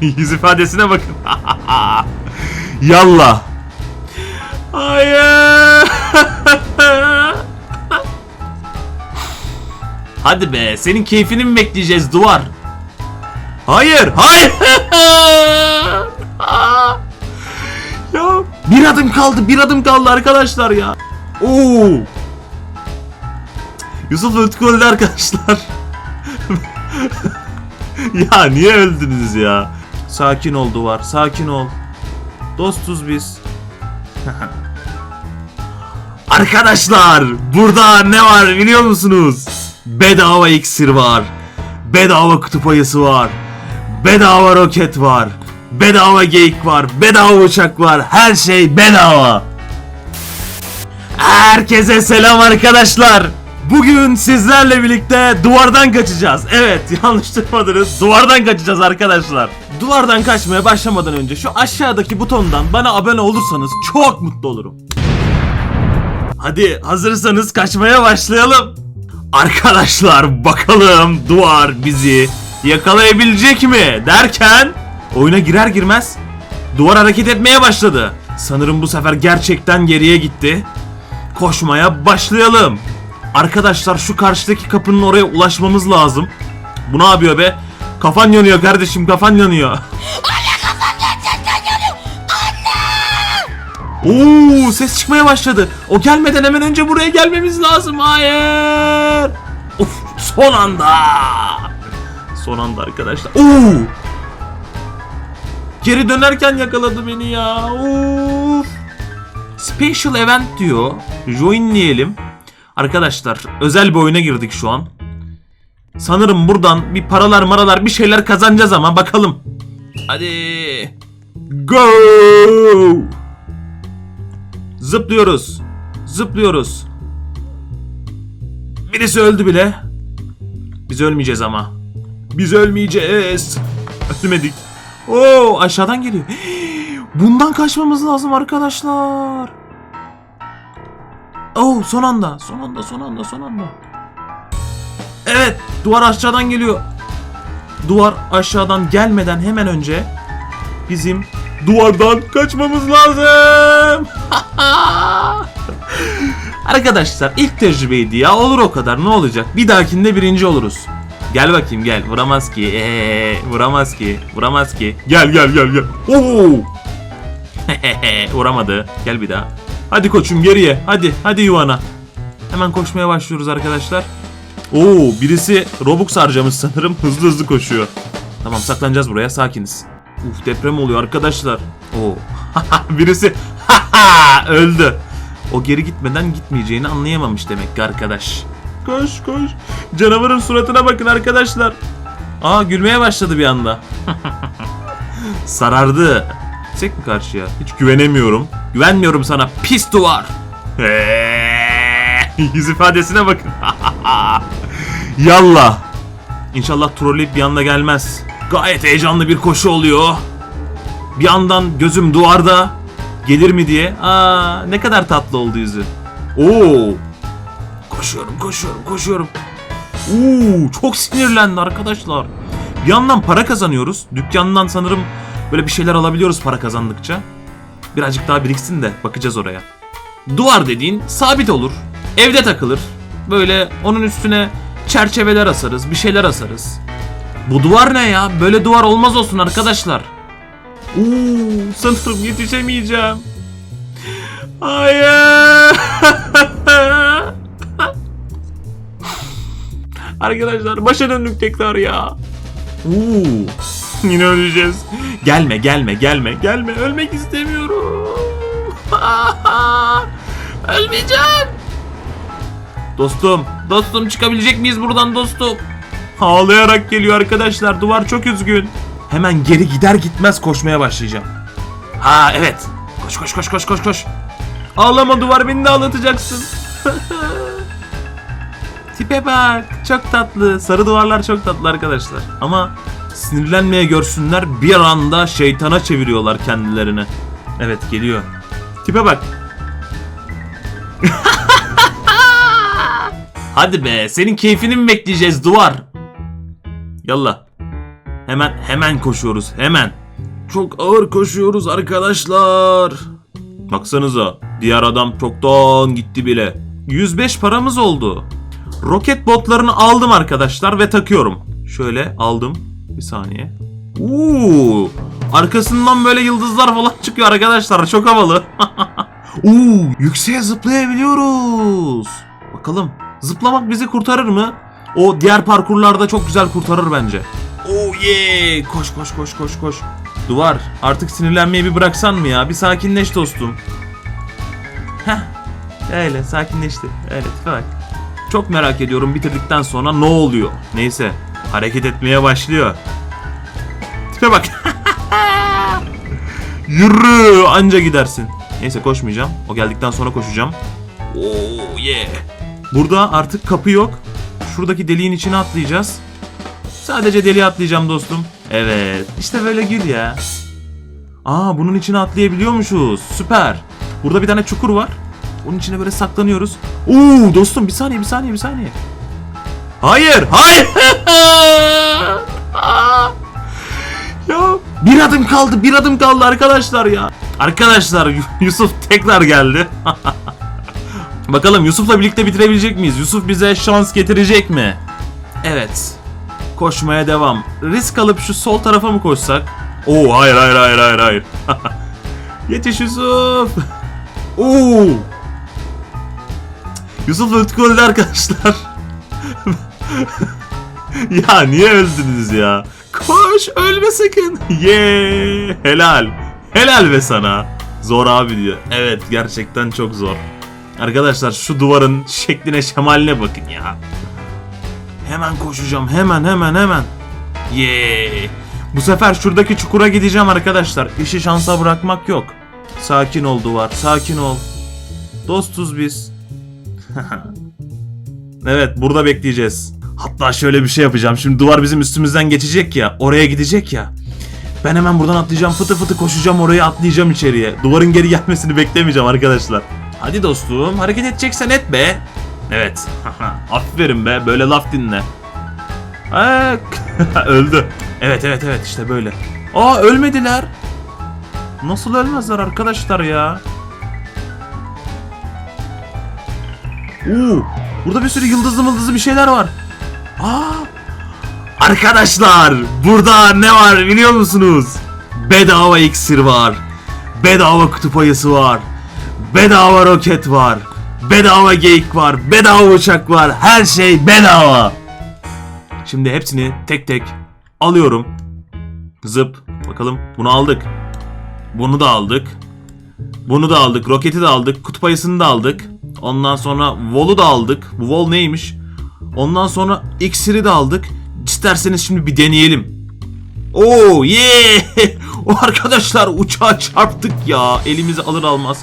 Yüz ifadesine bakın. Yallah. Hayır. Hadi be senin keyfini mi bekleyeceğiz duvar? Hayır, hayır. ya bir adım kaldı, bir adım kaldı arkadaşlar ya. Oo. Yusuf Utku öldü arkadaşlar. ya niye öldünüz ya? Sakin ol duvar, sakin ol. Dostuz biz. Arkadaşlar burada ne var biliyor musunuz? Bedava iksir var. Bedava kutup ayısı var. Bedava roket var. Bedava geyik var. Bedava uçak var. Her şey bedava. Herkese selam arkadaşlar. Bugün sizlerle birlikte duvardan kaçacağız. Evet yanlış duymadınız. Duvardan kaçacağız arkadaşlar. Duvardan kaçmaya başlamadan önce şu aşağıdaki butondan bana abone olursanız çok mutlu olurum. Hadi hazırsanız kaçmaya başlayalım. Arkadaşlar bakalım duvar bizi yakalayabilecek mi derken oyuna girer girmez duvar hareket etmeye başladı. Sanırım bu sefer gerçekten geriye gitti. Koşmaya başlayalım. Arkadaşlar şu karşıdaki kapının oraya ulaşmamız lazım. Bu ne yapıyor be? Kafan yanıyor kardeşim kafan yanıyor. Oo ses çıkmaya başladı. O gelmeden hemen önce buraya gelmemiz lazım. Hayır. Of son anda. Son anda arkadaşlar. Oo. Geri dönerken yakaladı beni ya. Of. Special event diyor. Joinleyelim. Arkadaşlar özel bir oyuna girdik şu an. Sanırım buradan bir paralar maralar bir şeyler kazanacağız ama bakalım. Hadi. Go! Zıplıyoruz. Zıplıyoruz. Birisi öldü bile. Biz ölmeyeceğiz ama. Biz ölmeyeceğiz. Ölmedik. Oo aşağıdan geliyor. Bundan kaçmamız lazım arkadaşlar. Oo son anda. Son anda son anda son anda. Evet duvar aşağıdan geliyor. Duvar aşağıdan gelmeden hemen önce bizim duvardan kaçmamız lazım. Arkadaşlar ilk tecrübeydi ya olur o kadar ne olacak bir dahakinde birinci oluruz. Gel bakayım gel vuramaz ki ee, vuramaz ki vuramaz ki gel gel gel gel Oo! vuramadı gel bir daha hadi koçum geriye hadi hadi yuvana hemen koşmaya başlıyoruz arkadaşlar Oo birisi Robux harcamış sanırım hızlı hızlı koşuyor tamam saklanacağız buraya sakiniz Uf deprem oluyor arkadaşlar Oo birisi öldü o geri gitmeden gitmeyeceğini anlayamamış demek ki arkadaş. Koş koş. Canavarın suratına bakın arkadaşlar. Aa gülmeye başladı bir anda. Sarardı. Gitsek mi karşıya? Hiç güvenemiyorum. Güvenmiyorum sana pis duvar. Yüz ifadesine bakın. Yallah. İnşallah trolleyip bir anda gelmez. Gayet heyecanlı bir koşu oluyor. Bir yandan gözüm duvarda. Gelir mi diye. Aa ne kadar tatlı oldu yüzü. Oo. Koşuyorum, koşuyorum, koşuyorum. Oo, çok sinirlendi arkadaşlar. Bir yandan para kazanıyoruz. Dükkandan sanırım böyle bir şeyler alabiliyoruz para kazandıkça. Birazcık daha biriksin de bakacağız oraya. Duvar dediğin sabit olur. Evde takılır. Böyle onun üstüne çerçeveler asarız, bir şeyler asarız. Bu duvar ne ya? Böyle duvar olmaz olsun arkadaşlar. Oo, sanırım yetişemeyeceğim. Hayır. Arkadaşlar başa döndük tekrar ya. Oo, yine öleceğiz. Gelme gelme gelme gelme ölmek istemiyorum. Ölmeyeceğim. Dostum, dostum çıkabilecek miyiz buradan dostum? Ağlayarak geliyor arkadaşlar. Duvar çok üzgün. Hemen geri gider gitmez koşmaya başlayacağım. Ha evet. Koş koş koş koş koş koş. Ağlama duvar beni de ağlatacaksın. Tipe bak. Çok tatlı. Sarı duvarlar çok tatlı arkadaşlar. Ama sinirlenmeye görsünler bir anda şeytana çeviriyorlar kendilerini. Evet geliyor. Tipe bak. Hadi be senin keyfini mi bekleyeceğiz duvar? Yallah. Hemen hemen koşuyoruz hemen. Çok ağır koşuyoruz arkadaşlar. Baksanıza diğer adam çoktan gitti bile. 105 paramız oldu. Roket botlarını aldım arkadaşlar ve takıyorum. Şöyle aldım. Bir saniye. Uuu. Arkasından böyle yıldızlar falan çıkıyor arkadaşlar. Çok havalı. Uuu. Yükseğe zıplayabiliyoruz. Bakalım. Zıplamak bizi kurtarır mı? O diğer parkurlarda çok güzel kurtarır bence. Oh yeah. Koş koş koş koş koş. Duvar artık sinirlenmeyi bir bıraksan mı ya? Bir sakinleş dostum. Heh. Öyle sakinleşti. Öyle tipe bak. Çok merak ediyorum bitirdikten sonra ne oluyor? Neyse hareket etmeye başlıyor. Tipe bak. Yürü anca gidersin. Neyse koşmayacağım. O geldikten sonra koşacağım. Oh yeah. Burada artık kapı yok. Şuradaki deliğin içine atlayacağız. Sadece deliğe atlayacağım dostum. Evet. İşte böyle gül ya. Aa bunun içine atlayabiliyormuşuz. Süper. Burada bir tane çukur var. Onun içine böyle saklanıyoruz. Oo dostum bir saniye bir saniye bir saniye. Hayır hayır. ya bir adım kaldı bir adım kaldı arkadaşlar ya. Arkadaşlar Yusuf tekrar geldi. Bakalım Yusuf'la birlikte bitirebilecek miyiz? Yusuf bize şans getirecek mi? Evet. Koşmaya devam. Risk alıp şu sol tarafa mı koşsak? Oo hayır hayır hayır hayır hayır. Yetiş Yusuf. Oo. Yusuf öldü arkadaşlar. ya niye öldünüz ya? Koş ölme sakın. Ye helal. Helal be sana. Zor abi diyor. Evet gerçekten çok zor. Arkadaşlar şu duvarın şekline şemaline bakın ya. Hemen koşacağım hemen hemen hemen. Ye. Bu sefer şuradaki çukura gideceğim arkadaşlar. İşi şansa bırakmak yok. Sakin ol duvar sakin ol. Dostuz biz. evet burada bekleyeceğiz. Hatta şöyle bir şey yapacağım. Şimdi duvar bizim üstümüzden geçecek ya. Oraya gidecek ya. Ben hemen buradan atlayacağım. Fıtı fıtı koşacağım oraya atlayacağım içeriye. Duvarın geri gelmesini beklemeyeceğim arkadaşlar. Hadi dostum hareket edeceksen et be. Evet. Aferin be böyle laf dinle. Öldü. Evet evet evet işte böyle. Aa ölmediler. Nasıl ölmezler arkadaşlar ya? Oo, burada bir sürü yıldızlı mıldızlı bir şeyler var. Aa, arkadaşlar burada ne var biliyor musunuz? Bedava iksir var. Bedava kutup ayısı var. Bedava roket var. Bedava geyik var. Bedava uçak var. Her şey bedava. Şimdi hepsini tek tek alıyorum. Zıp. Bakalım bunu aldık. Bunu da aldık. Bunu da aldık. Roketi de aldık. Kutup ayısını da aldık. Ondan sonra Vol'u da aldık. Bu Vol neymiş? Ondan sonra iksiri de aldık. İsterseniz şimdi bir deneyelim. Oo yeah! o arkadaşlar uçağa çarptık ya. Elimizi alır almaz.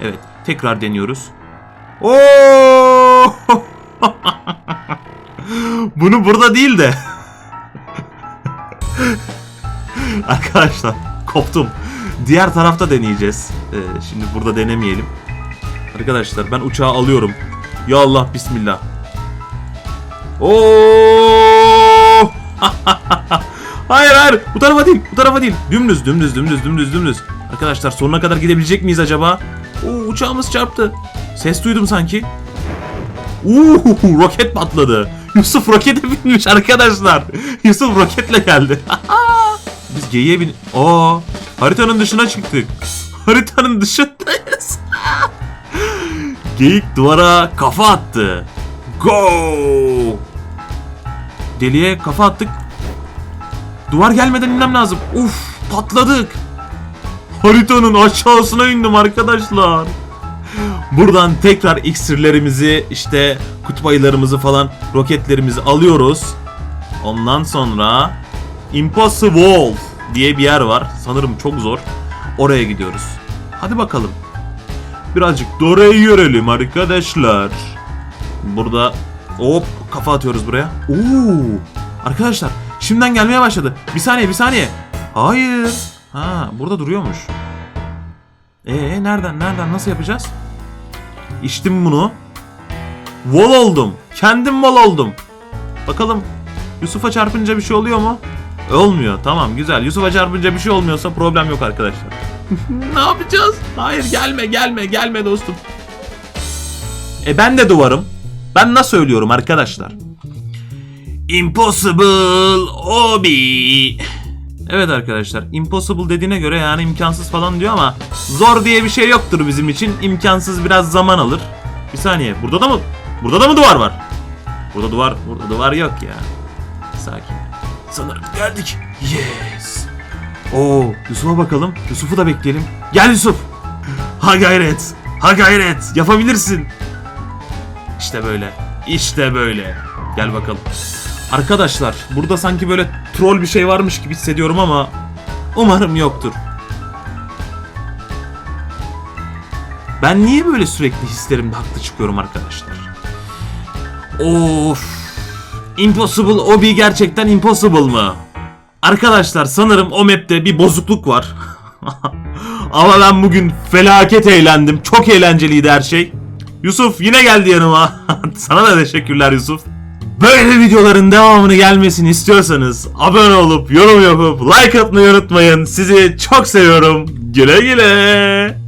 Evet tekrar deniyoruz. Oo! Bunu burada değil de. Arkadaşlar koptum. Diğer tarafta deneyeceğiz. Ee, şimdi burada denemeyelim. Arkadaşlar ben uçağı alıyorum. Ya Allah bismillah. Oo! hayır hayır bu tarafa değil bu tarafa değil. Dümdüz dümdüz dümdüz dümdüz dümdüz. Arkadaşlar sonuna kadar gidebilecek miyiz acaba? Oo, uçağımız çarptı. Ses duydum sanki. Uuu roket patladı. Yusuf rokete binmiş arkadaşlar. Yusuf roketle geldi. Biz geyiğe bin... Aa, haritanın dışına çıktık. Haritanın dışındayız. Geyik duvara kafa attı. Go! Deliye kafa attık. Duvar gelmeden inmem lazım. Uf patladık. Haritanın aşağısına indim arkadaşlar. Buradan tekrar iksirlerimizi işte kutup ayılarımızı falan roketlerimizi alıyoruz. Ondan sonra Impossible diye bir yer var. Sanırım çok zor. Oraya gidiyoruz. Hadi bakalım. Birazcık da orayı görelim arkadaşlar. Burada hop kafa atıyoruz buraya. Oo! Arkadaşlar şimdiden gelmeye başladı. Bir saniye bir saniye. Hayır. Ha burada duruyormuş. Ee nereden nereden nasıl yapacağız? İçtim bunu. Wall oldum. Kendim wall oldum. Bakalım Yusuf'a çarpınca bir şey oluyor mu? Olmuyor. Tamam güzel. Yusuf'a çarpınca bir şey olmuyorsa problem yok arkadaşlar. ne yapacağız? Hayır gelme gelme gelme dostum. E ben de duvarım. Ben nasıl ölüyorum arkadaşlar? Impossible Obi. Evet arkadaşlar impossible dediğine göre yani imkansız falan diyor ama zor diye bir şey yoktur bizim için. İmkansız biraz zaman alır. Bir saniye burada da mı? Burada da mı duvar var? Burada duvar, burada duvar yok ya. Sakin. Sanırım geldik. Yes. Oo, Yusuf'a bakalım. Yusuf'u da bekleyelim. Gel Yusuf. Ha gayret. Ha gayret. Yapabilirsin. İşte böyle. İşte böyle. Gel bakalım. Arkadaşlar burada sanki böyle troll bir şey varmış gibi hissediyorum ama umarım yoktur. Ben niye böyle sürekli hislerimde haklı çıkıyorum arkadaşlar? Of. Impossible Obi gerçekten impossible mı? Arkadaşlar sanırım o map'te bir bozukluk var. Ama ben bugün felaket eğlendim. Çok eğlenceliydi her şey. Yusuf yine geldi yanıma. Sana da teşekkürler Yusuf. Böyle videoların devamını gelmesini istiyorsanız abone olup yorum yapıp like atmayı unutmayın. Sizi çok seviyorum. Güle güle.